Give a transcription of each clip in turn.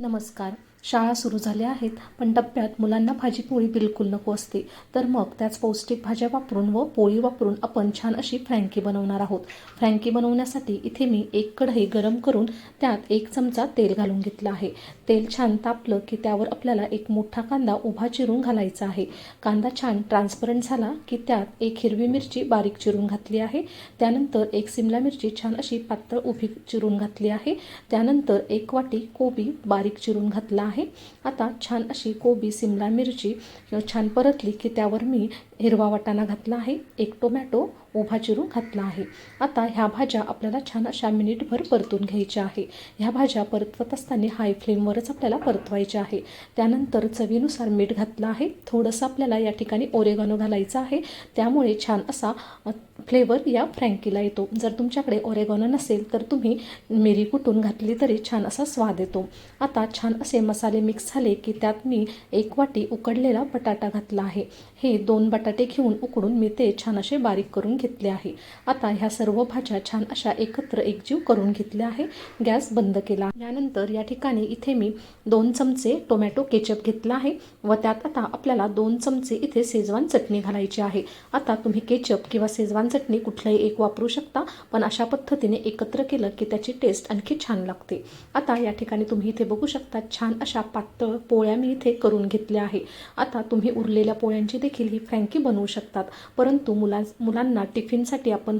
नमस्कार. शाळा सुरू झाल्या आहेत पण डब्यात मुलांना भाजी पोळी बिलकुल नको असते. तर मग त्याच पौष्टिक भाज्या वापरून व पोळी वापरून आपण छान अशी फ्रँकी बनवणार आहोत. फ्रँकी बनवण्यासाठी इथे मी एक कढई गरम करून त्यात एक चमचा तेल घालून घेतलं आहे. तेल छान तापलं की त्यावर आपल्याला एक मोठा कांदा उभा चिरून घालायचा आहे. कांदा छान ट्रान्सपरंट झाला की त्यात एक हिरवी मिरची बारीक चिरून घातली आहे. त्यानंतर एक सिमला मिरची छान अशी पातळ उभी चिरून घातली आहे. त्यानंतर एक वाटी कोबी बारीक चिरून घातला आहे. आता छान अशी कोबी सिमला मिरची छान परतली की त्यावर मी हिरवा वाटाणा घातला आहे. एक टोमॅटो उभा चिरून घातला आहे. आता ह्या भाज्या आपल्याला छान अशा मिनिटभर परतून घ्यायच्या आहे. ह्या भाज्या परतवत असताना हाय फ्लेमवरच आपल्याला परतवायच्या आहे. त्यानंतर चवीनुसार मीठ घातलं आहे. थोडंसं आपल्याला या ठिकाणी ओरेगानो घालायचं आहे. त्यामुळे छान असा फ्लेवर या फ्रँकीला येतो. जर तुमच्याकडे ओरेगॉनो नसेल तर तुम्ही मिरी कुटून घातली तरी छान असा स्वाद येतो. आता छान असे मसाले मिक्स झाले की त्यात मी एक वाटी उकडलेला बटाटा घातला आहे. हे दोन बटाटे घेऊन उकडून मी ते छान असे बारीक करून घेतले आहे. आता ह्या सर्व भाज्या छान अशा एकत्र एकजीव करून घेतल्या आहे. गॅस बंद केला. यानंतर या ठिकाणी इथे मी दोन चमचे टोमॅटो केचप घेतला आहे व त्यात आता आपल्याला दोन चमचे इथे सेजवान चटणी घालायची आहे. आता तुम्ही केचप किंवा सेजवान चटणी कुठलंही एक वापरू शकता पण अशा पद्धतीने एकत्र केलं की त्याची टेस्ट आणखी छान लागते. आता या ठिकाणी तुम्ही इथे बघू शकता छान अशा पातळ पोळ्या मी इथे करून घेतल्या आहे. आता तुम्ही उरलेल्या पोळ्यांची देखील ही फ्रँकी बनवू शकतात. परंतु मुला मुलांना टिफिनसाठी आपण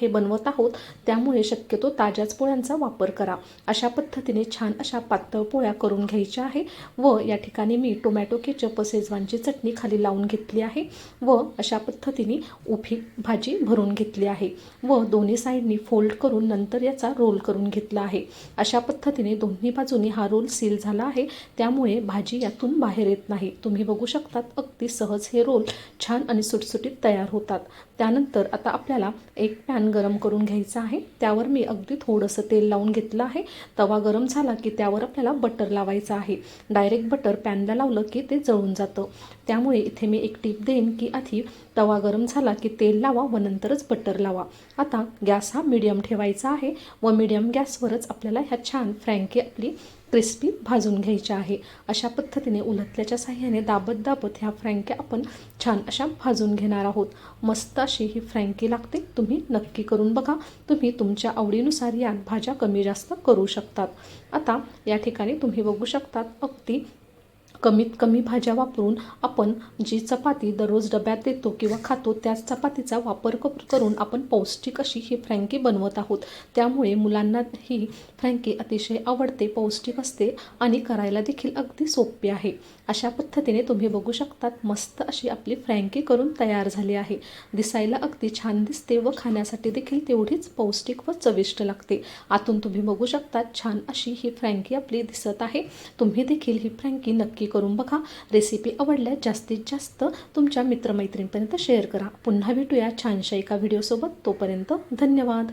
हे बनवत आहोत त्यामुळे शक्यतो ताज्याच पोळ्यांचा वापर करा. अशा पद्धतीने छान अशा पातळ पोळ्या करून घ्यायच्या आहे व या ठिकाणी मी टोमॅटो केचप शेजवानची चटणी खाली लावून घेतली आहे व अशा पद्धतीने उभी भाजी भरून घेतली आहे व दोन्ही साईडनी फोल्ड करून नंतर याचा रोल करून घेतला आहे. अशा पद्धतीने दोन्ही बाजूनी हा रोल सील झाला आहे त्यामुळे भाजी यातून बाहेर येत नाही. तुम्ही बघू शकतात अगदी सहज हे रोल छान आणि सुटसुटीत तयार होतात. त्यानंतर आता आपल्याला एक पॅन गरम करून घ्यायचा आहे. त्यावर मी अगदी थोडंसं तेल लावून घेतलं आहे. तवा गरम झाला की त्यावर आपल्याला बटर लावायचं आहे. डायरेक्ट बटर पॅनला लावलं की ते जळून जातं. त्यामुळे इथे मी एक टीप देईन की आधी तवा गरम झाला की तेल लावा व नंतरच बटर लावा. आता गॅस हा मिडियम ठेवायचा आहे व मिडियम गॅसवरच आपल्याला ह्या छान फ्रँकी आपली क्रिस्पी भाजून घ्यायच्या आहे. अशा पद्धतीने उलटल्याच्या साह्याने दाबत दाबत ह्या फ्रँक्या आपण छान अशा भाजून घेणार आहोत. मस्त अशी ही फ्रँकी लागते तुम्ही नक्की करून बघा. तुम्ही तुमच्या आवडीनुसार यात भाज्या कमी जास्त करू शकतात. आता या ठिकाणी तुम्ही बघू शकतात अगदी कमीत कमी भाज्या वापरून आपण जी चपाती दररोज डब्यात देतो किंवा खातो त्याच चपातीचा वापर करून आपण पौष्टिक अशी ही फ्रँकी बनवत आहोत. त्यामुळे मुलांना ही फ्रँकी अतिशय आवडते पौष्टिक असते आणि करायला देखील अगदी सोपी आहे. अशा पद्धतीने तुम्ही बघू शकतात मस्त अशी आपली फ्रँकी करून तयार झाली आहे. दिसायला अगदी छान दिसते व खाण्यासाठी देखील तेवढीच पौष्टिक व चविष्ट लागते. आतून तुम्ही बघू शकता छान अशी ही फ्रँकी आपली दिसत आहे. तुम्ही देखील ही फ्रँकी नक्की करून बघा. रेसिपी आवडल्यास जास्तीत जास्त तुमच्या मित्रमैत्रिणीपर्यंत शेअर करा. पुन्हा भेटूया छानशा एका व्हिडिओसोबत तोपर्यंत धन्यवाद.